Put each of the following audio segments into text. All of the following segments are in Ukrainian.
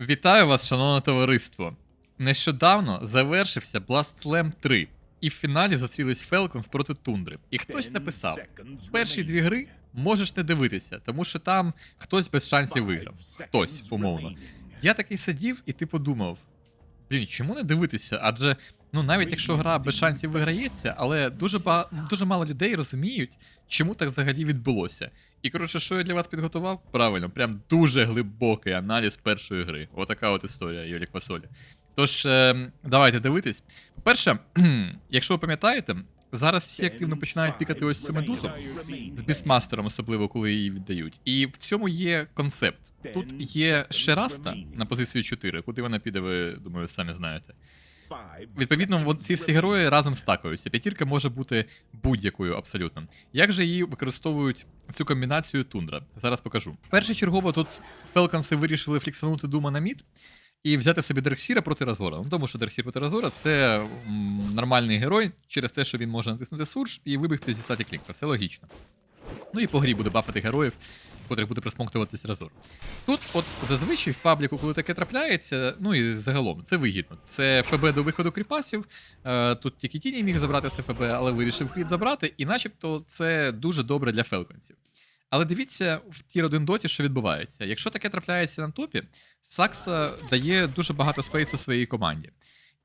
Вітаю вас, шановне товариство. Нещодавно завершився Blast Slam 3, і в фіналі зустрілись Falcons проти Тундри. І хтось написав: перші дві гри можеш не дивитися, тому що там хтось без шансів виграв. Хтось, умовно. Я такий сидів і типу думав: блін, чому не дивитися? Адже ну навіть якщо гра без шансів виграється, але дуже ба... дуже мало людей розуміють, чому так взагалі відбулося. І коротше, що я для вас підготував? Правильно, прям дуже глибокий аналіз першої гри. Отака от історія, Юлік Фасолі. Тож, е, давайте дивитись. По-перше, якщо ви пам'ятаєте, зараз всі активно починають пікати ось цю медузу з бісмастером, особливо коли її віддають. І в цьому є концепт. Тут є Шераста на позицію 4, куди вона піде, ви думаю, самі знаєте. Відповідно, ці всі герої разом стакаються. П'ятірка може бути будь-якою абсолютно. Як же її використовують цю комбінацію тундра? Зараз покажу. Першочергово тут Фелконси вирішили фліксанути Дума на мід і взяти собі Дерксіра проти Разора. Ну, тому що Дерксір проти Разора це нормальний герой через те, що він може натиснути сурж і вибігти зі статі клікта. Це логічно. Ну і по грі буде бафати героїв, котрих буде присмоктуватись Разор. Тут, от зазвичай в пабліку, коли таке трапляється, ну і загалом це вигідно. Це ФБ до виходу кріпасів. Е, тут тільки тіні міг забрати з ФБ, але вирішив кріт забрати, і начебто це дуже добре для фелконців. Але дивіться в тір 1 доті, що відбувається. Якщо таке трапляється на топі, Сакса дає дуже багато спейсу своїй команді.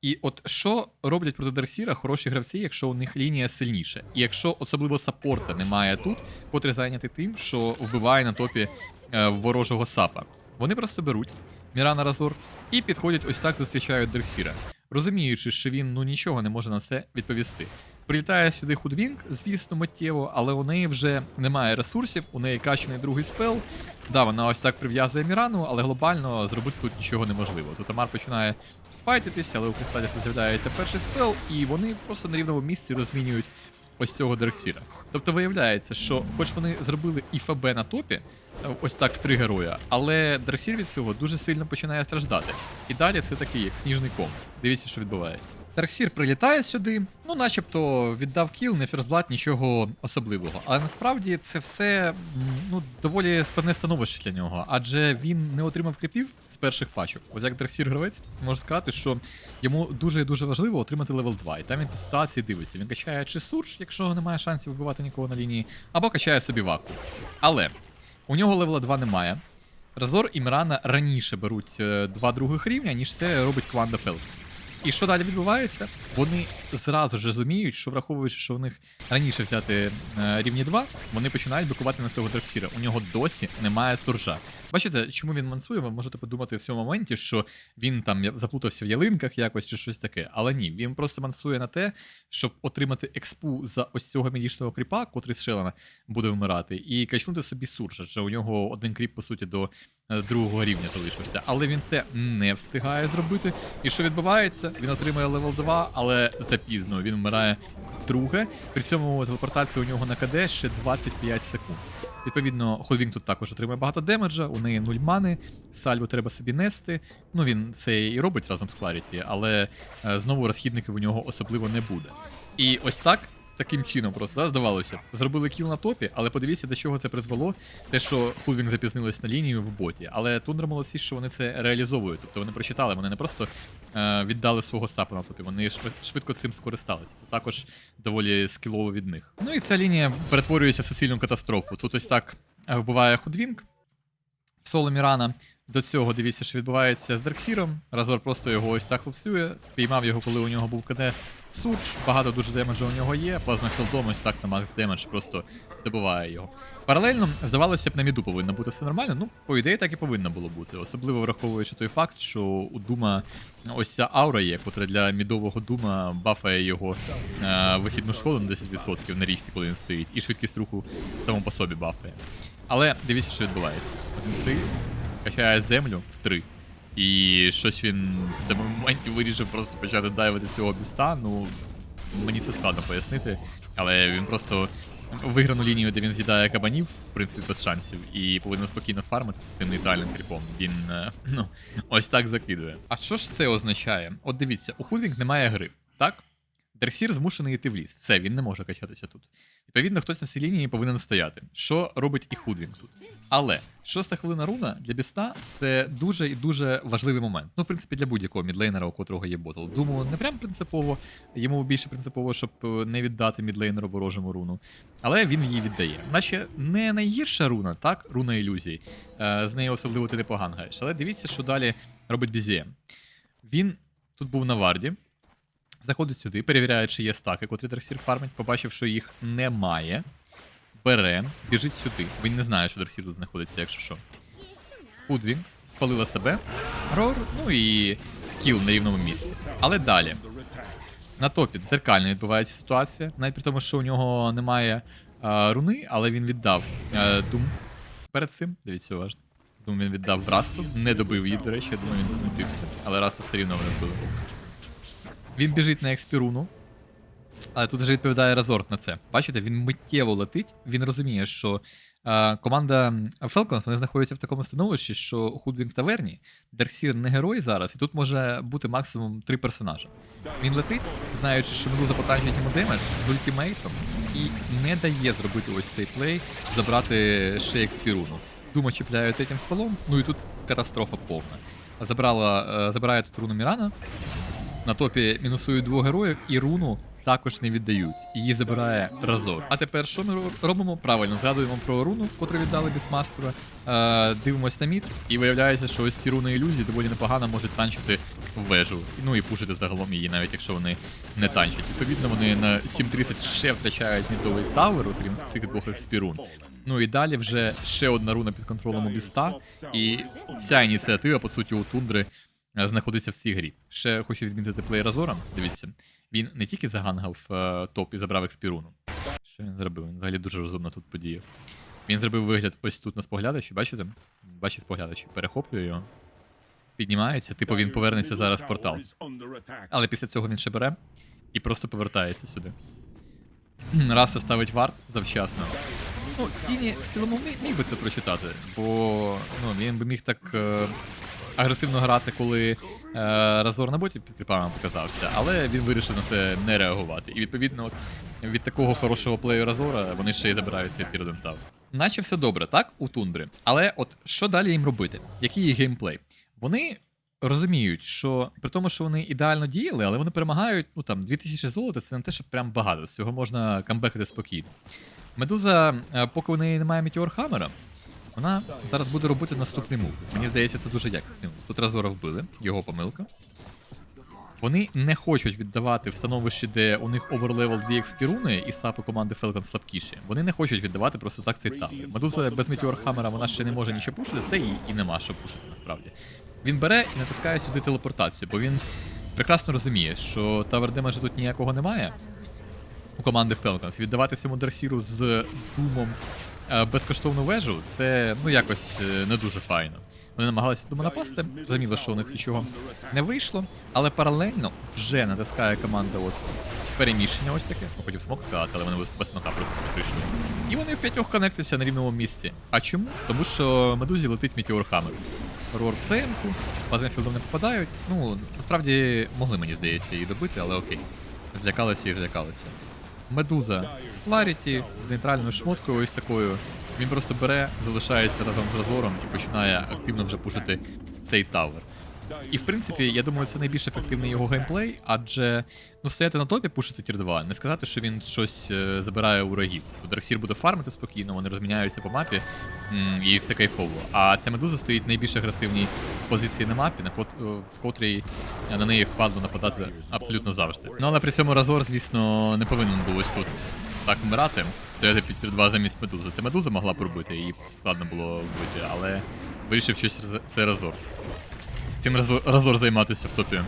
І от що роблять проти Дарксіра хороші гравці, якщо у них лінія сильніша? І якщо особливо саппорта немає тут, котрий зайнятий тим, що вбиває на топі е, ворожого сапа. Вони просто беруть Мірана Разор і підходять ось так зустрічають Дерксіра, розуміючи, що він ну нічого не може на це відповісти. Прилітає сюди Худвінг, звісно, миттєво, але у неї вже немає ресурсів, у неї качаний другий спел. Да, вона ось так прив'язує Мірану, але глобально зробити тут нічого неможливо. Тут Амар починає файтитись, але у кристалів з'являється перший спел, і вони просто на рівному місці розмінюють ось цього Дерксіра. Тобто виявляється, що хоч вони зробили і ФБ на топі, е, ось так в три героя, але Дерксір від цього дуже сильно починає страждати. І далі це такий як сніжний ком. Дивіться, що відбувається. Дарксір прилітає сюди, ну начебто віддав кіл, не ферзблат, нічого особливого. Але насправді це все ну, доволі складне становище для нього, адже він не отримав кріпів перших пачок. Ось як Дарксір гравець, можу сказати, що йому дуже і дуже важливо отримати левел 2. І там він по ситуації дивиться. Він качає чи сурж, якщо немає шансів вбивати нікого на лінії, або качає собі ваку. Але у нього левела 2 немає. Разор і Мірана раніше беруть е, два других рівня, ніж це робить команда Фелкон. І що далі відбувається? Вони зразу ж розуміють, що враховуючи, що у них раніше взяти е, рівні 2, вони починають бикувати на цього Драксіра. У нього досі немає суржа. Бачите, чому він мансує? Ви можете подумати в цьому моменті, що він там заплутався в ялинках якось чи щось таке. Але ні, він просто мансує на те, щоб отримати експу за ось цього мілічного кріпа, котрий з Шелена буде вмирати, і качнути собі суржа. Адже у нього один кріп, по суті, до е, другого рівня залишився. Але він це не встигає зробити. І що відбувається? Він отримує левел 2, але запізно він вмирає друге. При цьому телепортація у нього на КД ще 25 секунд. Відповідно, Ходвінг тут також отримує багато демеджа, у неї нуль мани, сальву треба собі нести. Ну він це і робить разом з Кларіті, але е, знову розхідників у нього особливо не буде. І ось так. Таким чином, просто да, здавалося, зробили кіл на топі, але подивіться, до чого це призвело. Те, що Худвінг запізнились на лінію в боті. Але Тундра молодці, що вони це реалізовують. Тобто вони прочитали, вони не просто е, віддали свого стапу на топі, вони швид- швидко цим скористалися. Це також доволі скілово від них. Ну і ця лінія перетворюється в суцільну катастрофу. Тут ось так е, вбиває Худвінг в соло Мірана. До цього дивіться, що відбувається з Дарксіром. Разор просто його ось так лупцює. Піймав його, коли у нього був КД Сурж. Багато дуже демеджа у нього є. Плазма філдом ось так на макс демедж просто добиває його. Паралельно, здавалося б, на міду повинно бути все нормально. Ну, по ідеї, так і повинно було бути. Особливо враховуючи той факт, що у Дума ось ця аура є, котра для мідового Дума бафає його е, вихідну шкоду на 10% на ріхті, коли він стоїть, і швидкість руху само по собі бафає. Але дивіться, що відбувається. Він стоїть, качає землю в 3. І щось він в цьому моменті вирішив просто почати дайвити цього біста. Ну, мені це складно пояснити. Але він просто виграну лінію, де він з'їдає кабанів, в принципі, без шансів, і повинен спокійно фармити з цим нейтральним кріпом. Він е, ну, ось так закидує. А що ж це означає? От дивіться, у Худвінг немає гри, так? Дерсір змушений йти в ліс. Все, він не може качатися тут. Відповідно, хтось на цій лінії повинен стояти, що робить і Худвінг тут. Але шоста хвилина руна для біста це дуже і дуже важливий момент. Ну, в принципі, для будь-якого мідлейнера, у котрого є ботл. Думаю, не прям принципово, йому більше принципово, щоб е, не віддати мідлейнеру ворожому руну. Але він її віддає. Наче не найгірша руна, так? Руна ілюзій. Е, з нею особливо ти не погангаєш. Але дивіться, що далі робить BZM. Він тут був на варді. Заходить сюди, перевіряє, чи є стаки, котрі Дерсір фармить, побачив, що їх немає. Бере, біжить сюди. Він не знає, що Дерсір тут знаходиться, якщо що. Худвін спалила себе. Рор, ну і кіл на рівному місці. Але далі. На топі дзеркально відбувається ситуація, навіть при тому, що у нього немає е, руни, але він віддав е, Дум перед цим. Дивіться уважно. Дум він віддав Расту, не добив її, до речі, я думаю, він засмутився, але Расту все рівно вбили. Він біжить на експіруну. Але тут вже відповідає Разорт на це. Бачите, він миттєво летить. Він розуміє, що е, команда Falcons вони знаходяться в такому становищі, що Худвінг таверні, Дерсір не герой зараз, і тут може бути максимум три персонажа. Він летить, знаючи, що Медуза потанчить йому демедж з ультимейтом, і не дає зробити ось цей плей, забрати ще експіруну. Дума чіпляє третім спалом, ну і тут катастрофа повна. Забрала, е, забирає тут руну Мірана, на топі мінусують двох героїв, і руну також не віддають. Її забирає Разор. А тепер що ми робимо? Правильно, згадуємо про руну, котру віддали Бісмастера. Е, дивимось на мід, і виявляється, що ось ці руни ілюзії доволі непогано можуть танчити в вежу. Ну і пушити загалом її, навіть якщо вони не танчать. Відповідно, вони на 7.30 ще втрачають мідовий тавер, окрім цих двох експірун. Ну і далі вже ще одна руна під контролем у біста, і вся ініціатива, по суті, у тундри знаходиться в цій грі. Ще хочу відмітити плей Разора. Дивіться, він не тільки загангав е, топ і забрав експіруну. Що він зробив? Він взагалі дуже розумно тут подіяв. Він зробив вигляд ось тут на споглядачі, бачите? Бачите споглядачі, перехоплює його. Піднімається, типу він повернеться зараз в портал. Але після цього він ще бере і просто повертається сюди. Раса ставить варт завчасно. Ну, Тіні в цілому міг би це прочитати, бо ну, він би міг так е, агресивно грати, коли е, Разор на боті під кріпами показався, але він вирішив на це не реагувати. І відповідно, від такого хорошого плею Разора вони ще й забирають цей тір тав. Наче все добре, так, у тундри. Але от що далі їм робити? Який є геймплей? Вони розуміють, що при тому, що вони ідеально діяли, але вони перемагають, ну там 2000 золота, це не те, що прям багато. З цього можна камбекати спокійно. Медуза, е, поки у неї немає Метеор Хаммера, вона зараз буде робити наступний мув. Мені здається, це дуже якісний мув. Тут Разора вбили, його помилка. Вони не хочуть віддавати в становищі, де у них оверлевел 2 експіруни і сапи команди Falcon слабкіші. Вони не хочуть віддавати просто так цей тавер. Медуза без Метеор Хаммера вона ще не може нічого пушити, та і, і нема що пушити насправді. Він бере і натискає сюди телепортацію, бо він прекрасно розуміє, що тавер демеджа тут ніякого немає у команди Falcons. Віддавати цьому Дарсіру з думом безкоштовну вежу, це ну якось е, не дуже файно. Вони намагалися дума напасти, зрозуміло, що у них нічого не вийшло, але паралельно вже натискає команда от переміщення ось таке. Хотів смок сказати, але вони без- смока просто прийшли. І вони в п'ятьох конектуються на рівному місці. А чому? Тому що медузі летить Метеор Хаммер. Рор в цемку, Плазмефілдом не попадають. Ну, насправді могли, мені здається, її добити, але окей. Злякалися і злякалися. Медуза з Кларіті, з нейтральною шмоткою ось такою. Він просто бере, залишається разом з Разором і починає активно вже пушити цей тавер. І в принципі, я думаю, це найбільш ефективний його геймплей, адже ну стояти на топі, пушити тір 2, не сказати, що він щось е, забирає у рогів. Драксір буде фармити спокійно, вони розміняються по мапі і все кайфово. А ця медуза стоїть в найбільш агресивній позиції на мапі, на кот, е, в котрій на неї впадло нападати абсолютно завжди. Ну але при цьому Разор, звісно, не повинен був ось тут так вмирати. Стояти під тір 2 замість медузи. Це медуза могла пробити, її складно було вбити, але вирішив щось це Разор цим Разор, Разор займатися в топі.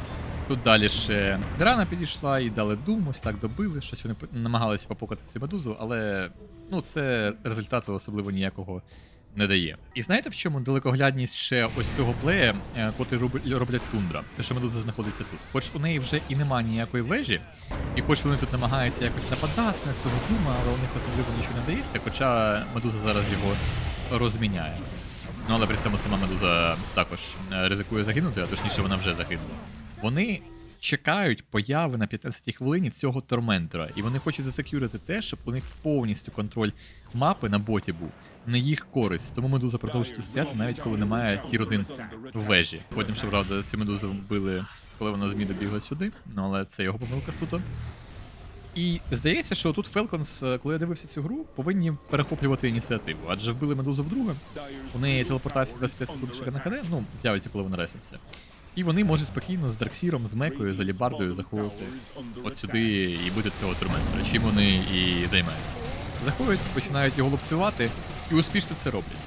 Тут далі ще Грана підійшла і дали Дум, ось так добили, щось вони намагалися попокати цю медузу, але ну, це результату особливо ніякого не дає. І знаєте, в чому далекоглядність ще ось цього плея, е, котрий роб- роблять тундра? Те, що медуза знаходиться тут. Хоч у неї вже і немає ніякої вежі, і хоч вони тут намагаються якось нападати на цього дума, але у них особливо нічого не дається, хоча медуза зараз його розміняє. Ну, але при цьому сама медуза також е, ризикує загинути, а точніше вона вже загинула. Вони чекають появи на 15-й хвилині цього торментора. І вони хочуть засекюрити те, щоб у них повністю контроль мапи на боті був на їх користь. Тому медуза продовжує стояти, навіть коли немає тір 1 в вежі. Потім, що правда, цю медузу вбили, коли вона з міда бігла сюди, ну але це його помилка суто. І здається, що тут Фелконс, е, коли я дивився цю гру, повинні перехоплювати ініціативу, адже вбили медузу вдруге. У неї телепортація 25 секунд ще на КД, ну, з'явиться, коли вона реситься. І вони можуть спокійно з Дарксіром, з Мекою, з Алібардою заходити от сюди і бути цього турментора, чим вони і займаються. Заходять, починають його лупцювати і успішно це роблять.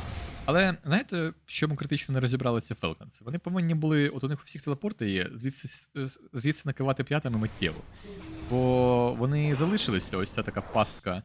Але знаєте, в чому критично не розібралися Фелконси? Вони повинні були, от у них у всіх телепорти є, звідси, звідси накивати п'ятами миттєво. Бо вони залишилися, ось ця така пастка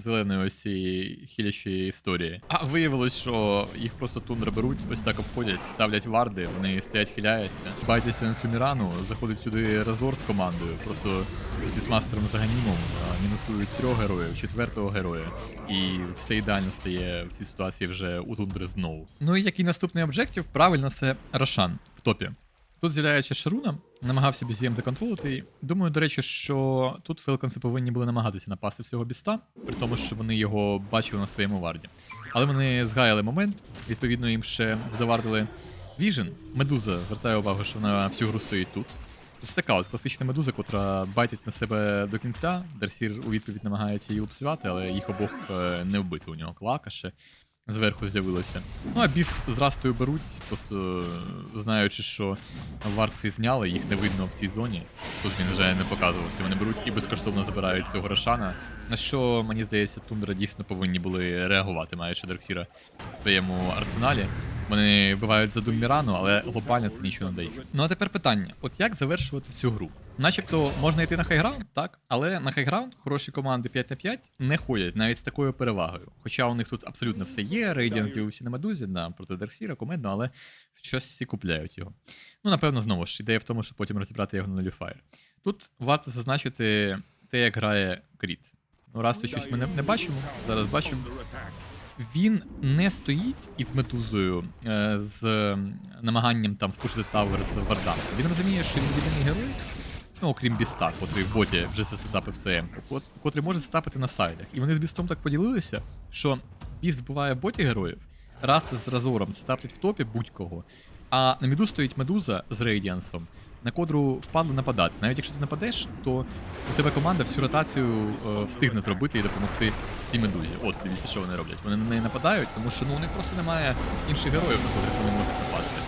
зеленої ось цієї хілячої історії. А виявилось, що їх просто тундра беруть, ось так обходять, ставлять варди, вони стоять, хиляються, байтяться на цю мірану, заходить сюди Разор з командою, просто з бісмастером з Аганімом, мінусують трьох героїв, четвертого героя, і все ідеально стає в цій ситуації вже у тундри знову. Ну і який наступний об'єктив? Правильно, це Рошан в топі. Тут з'являється Шаруна, намагався BZM законтролити. Думаю, до речі, що тут Фелконси повинні були намагатися напасти всього біста, при тому, що вони його бачили на своєму варді. Але вони згаяли момент, відповідно, їм ще задовардили Віжен. Медуза звертає увагу, що вона всю гру стоїть тут. Це така от класична медуза, котра байтить на себе до кінця. Дарсір у відповідь намагається її лупсувати, але їх обох е, не вбити. У нього клака ще зверху з'явилося. Ну а біст з беруть, просто е, знаючи, що варці зняли, їх не видно в цій зоні. Тут він вже не показувався. Вони беруть і безкоштовно забирають цього Рошана. На що, мені здається, Тундра дійсно повинні були реагувати, маючи Дарксіра в своєму арсеналі. Вони вбивають за Думмірану, але глобально це нічого не дає. Ну а тепер питання: от як завершувати цю гру? Начебто можна йти на хайграунд, так, але на хайграунд хороші команди 5 на 5 не ходять навіть з такою перевагою. Хоча у них тут абсолютно все є. Рейдіан з'явився на медузі, на проти Дарксіра, комедно, але щось всі купляють його. Ну, напевно, знову ж ідея в тому, щоб потім розібрати його на Nullifier. Тут варто зазначити те, як грає Кріт. Ну, раз то щось ми не, не бачимо, зараз бачимо. Він не стоїть із метузою е, з намаганням там спушити тавер з вардами. Він розуміє, що він єдиний герой, ну окрім біста, котрий в боті вже засетапив СМ, котрий може сетапити на сайдах. І вони з бістом так поділилися, що біст вбиває в боті героїв, Раст з Разором сетаплять в топі будь-кого. А на міду стоїть медуза з Рейдіансом, на кодру впадло нападати. Навіть якщо ти нападеш, то у тебе команда всю ротацію е, встигне зробити і допомогти тій медузі. От дивіться, що вони роблять. Вони на неї нападають, тому що ну у них просто немає інших героїв, на котрих вони можуть напасти.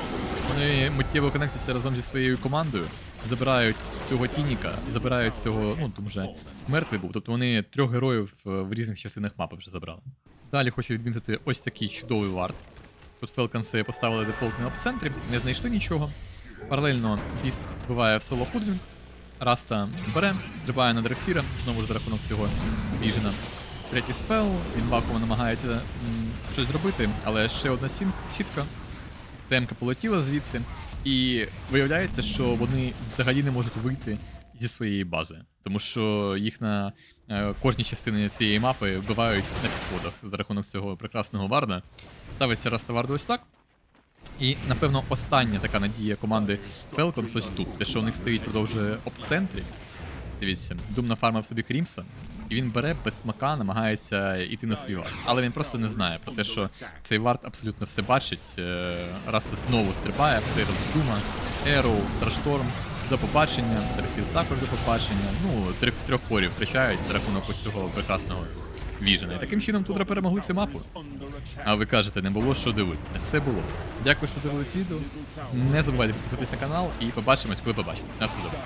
Вони миттєво конектуються разом зі своєю командою, забирають цього Тініка, забирають цього, ну там вже мертвий був. Тобто вони трьох героїв е, в різних частинах мапи вже забрали. Далі хочу відмітити ось такий чудовий варт. Тут Фелканси поставили дефолтний обцентрі, не знайшли нічого. Паралельно Біст вбиває в соло Худвін. Раста бере, стрибає на Дрексіра, знову ж за рахунок цього Віжена. Третій спел, він вакуум намагається м, щось зробити, але ще одна сітка. ТМК полетіла звідси, і виявляється, що вони взагалі не можуть вийти зі своєї бази, тому що їх на е, кожній частині цієї мапи вбивають на підходах за рахунок цього прекрасного варда. Ставиться Раста Варду ось так. І, напевно, остання така надія команди Falcons ось тут, те, що у них стоїть, продовжує об-центрі. Дивіться, Дум нафармив собі Крімсон, і він бере без смака, намагається йти на свій варт. Але він просто не знає про те, що цей варт абсолютно все бачить. Е, Раз це знову стрибає, цей Дума, Ероу, Трашторм. До побачення, Терсіл також до побачення. Ну, трьох трьох порів втрачають за рахунок ось цього прекрасного віжена. І таким чином Тудра перемогли цю мапу. А ви кажете, не було що дивитися. Все було. Дякую, що дивились відео. Не забувайте підписатись на канал і побачимось, коли побачимо. На все добре.